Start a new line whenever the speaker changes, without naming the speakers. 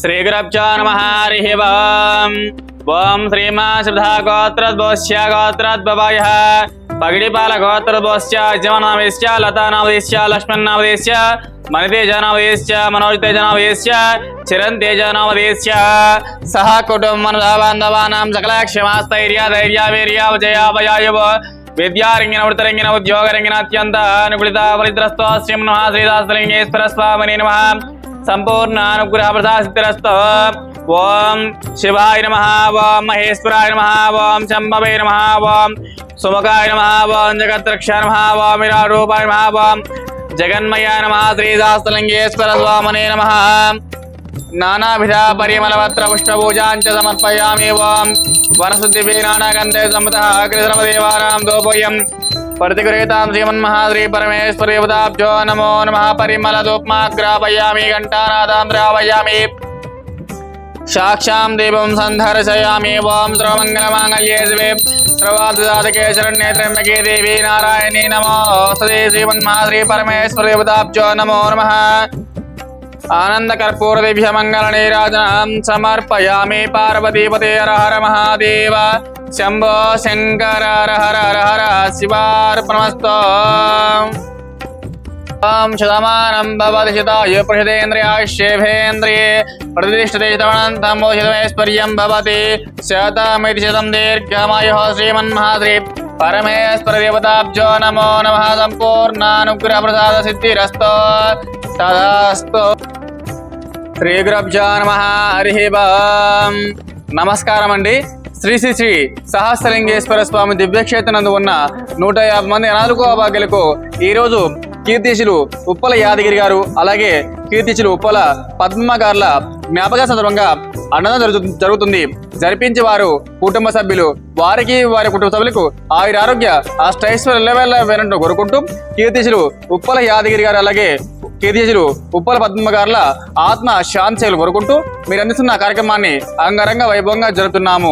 శ్రీగురభ్యో నమ హరి ఓం ఓం శ్రీమా శ్రద్ధా గోత్రద్భోశ్య గోత్రద్భవాయ పగిడిపాల గోత్రద్భోశ్య యజమనామేశ్య లతానామదేశ్య లక్ష్మణనామదేశ్య మణితేజనామదేశ్య మనోజతేజనామదేశ్య చిరంతేజనామదేశ్య సహ కుటుంబనుధాబాంధవానాం సకల క్షమాస్థైర్య ధైర్య వీర్య విజయాభయాయువ విద్యారంగిన వృతరంగిన ఉద్యోగరంగిన అత్యంత అనుకూలిత ఫలిద్రస్తో శ్రీం నమ శ్రీదాసలింగేశ్వర స్వామిని నమ సంపూర్ణ అనుగ్రహ ప్రసాదిరస్తో ఓం శివాయ నమ ఓం మహేశ్వరాయ నమ ఓం శంభవే నమ ఓం సుముఖాయ నమ ఓం జగద్రక్ష నమ ఓం విరారూపాయ నమ ఓం జగన్మయ నమ శ్రీదాసలింగేశ్వర స్వామనే నమ. నానావిధ పరిమళవత్ర పుష్పపూజాంచ సమర్పయామి ఓం వనశుద్ధిపీనాగంధే సమ్మతః కృష్ణదేవానాం దోపోయం. प्रतिगृहीतांसीमन्महाश्री परमेश्वरीवताब्जो नमो नमः। परिमलदोप्मा ग्रापयामि घण्टानादां द्रावयामि साक्षां दीपं सन्धर्शयामि ॐ सर्वमङ्गलमाङ्गल्ये शिवे सर्वादिदातके शरण्ये त्र्यम्बके देवी नारायणी नमोऽस्तुते श्रीमन्महाश्री परमेश्वरीवताब्जो नमो नमः। आनन्दकर्पूरदिभ्य मङ्गलनीराजनां समर्पयामि। पार्वतीपते हर हर महादेव। शम्भो शङ्कर हर हर हर శంభో శంకర హర హర హర హర శివార్పణమస్తో ఓం శతమానం భవతి శతాయు ప్రషదేంద్రియాశ్యేభేంద్రియే ప్రతిష్టతే శతమనంతం శతమేశ్వర్యం భవతి శతమితి శతం దీర్ఘమాయు శ్రీమన్మహాశ్రీ పరమేశ్వర దేవతాబ్జో నమో నమ సంపూర్ణానుగ్రహ ప్రసాద సిద్ధిరస్తో తదాస్తు శ్రీ గురభ్యో నమ హరి ఓం నమస్కారం అండి శ్రీ శ్రీ శ్రీ సహస్రలింగేశ్వర స్వామి దివ్యక్షేత్రనందు ఉన్న నూట యాభై మంది నాలుగో అభాగ్యులకు ఈరోజు కీర్తిశులు ఉప్పల యాదగిరి గారు అలాగే కీర్తిశులు ఉప్పల పద్మ గారుల జ్ఞాపక సందర్భంగా అన్నదానం జరుగు జరుగుతుంది. జరిపించే వారు కుటుంబ సభ్యులు వారికి వారి కుటుంబ సభ్యులకు ఆయుర ఆరోగ్య అష్టైశ్వర్య లెవెల్ కోరుకుంటూ కీర్తిశులు ఉప్పల యాదగిరి గారు అలాగే కీర్తిశులు ఉప్పల పద్మ గారుల ఆత్మ శాంతిలు కోరుకుంటూ మీరు అందిస్తున్న కార్యక్రమాన్ని అంగరంగ వైభవంగా జరుపుతున్నాము.